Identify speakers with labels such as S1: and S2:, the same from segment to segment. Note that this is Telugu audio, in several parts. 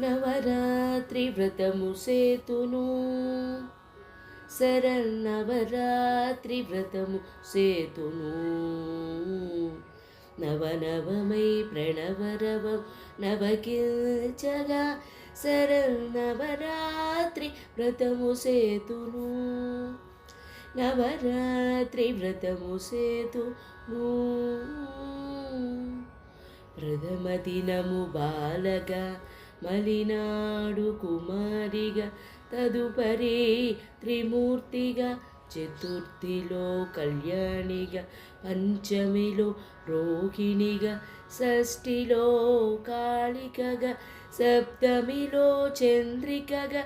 S1: నవరాత్రి వ్రతము సేతును. శరన్నవరాత్రి వ్రతము సేతును. నవనవమై ప్రణవరవం నవకిల్చగా శరన్నవరాత్రి వ్రతము సేతును. నవరాత్రి వ్రతము సేతును. ప్రథమ దినము బాలగా మలినాడు కుమారిగా తదుపరి త్రిమూర్తిగా చతుర్థిలో కళ్యాణిగా పంచమిలో రోహిణిగా షష్ఠిలో కాళికగా సప్తమిలో చంద్రికగా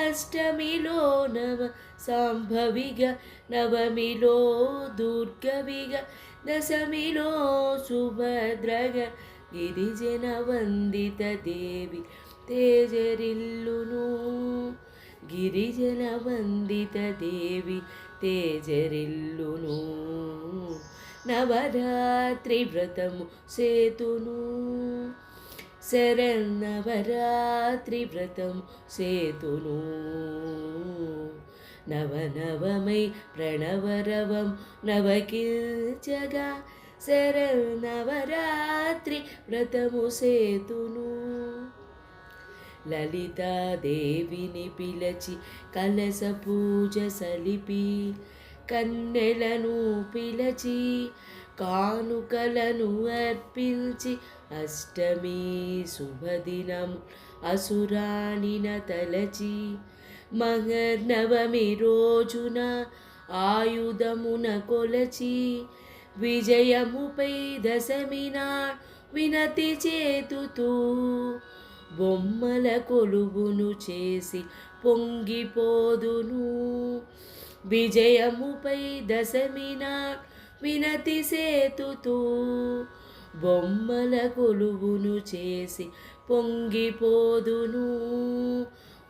S1: అష్టమిలో నవ సాంభవిగా నవమిలో దుర్గవిగా దశమిలో సుభద్రగా గిరిజన వందిత దేవి తేజరిల్లును. గిరిజన వందిత దేవి తేజరిల్లును. నవరాత్రి వ్రతము సేతును. శరన్నవరాత్రి వ్రతము సేతును. నవనవమై ప్రణవరవం నవకిల్చగా శరణవరాత్రి వ్రతము సేతును. లలితాదేవిని పిలచి కలస పూజ సలిపి కన్నెలను పిలచి కానుకలను అర్పించి అష్టమి శుభదినం అసురాణిన తలచి మహర్నవమి రోజున ఆయుధమున కొలచి విజయముపై దశమినా వినతి చేతుతూ బొమ్మల కొలువును చేసి పొంగిపోదును. విజయముపై దశమిన వినతి సేతుతూ బొమ్మల కొలువును చేసి పొంగిపోదును.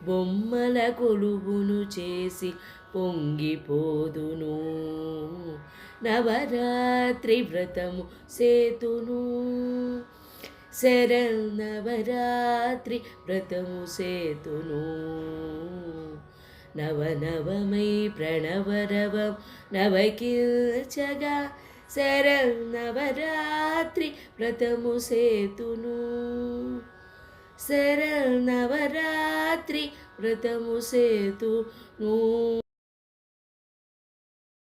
S1: బొమ్మల కొలువును చేసి పొంగిపోదును. నవరాత్రి వ్రతము సేతును శరన్నవరాత్రి వ్రతము సేతును నవనవమై ప్రణవరవం నవకిల్చగా శరన్నవరాత్రి వ్రతము సేతును శరన్నవరాత్రి వ్రతము సేతును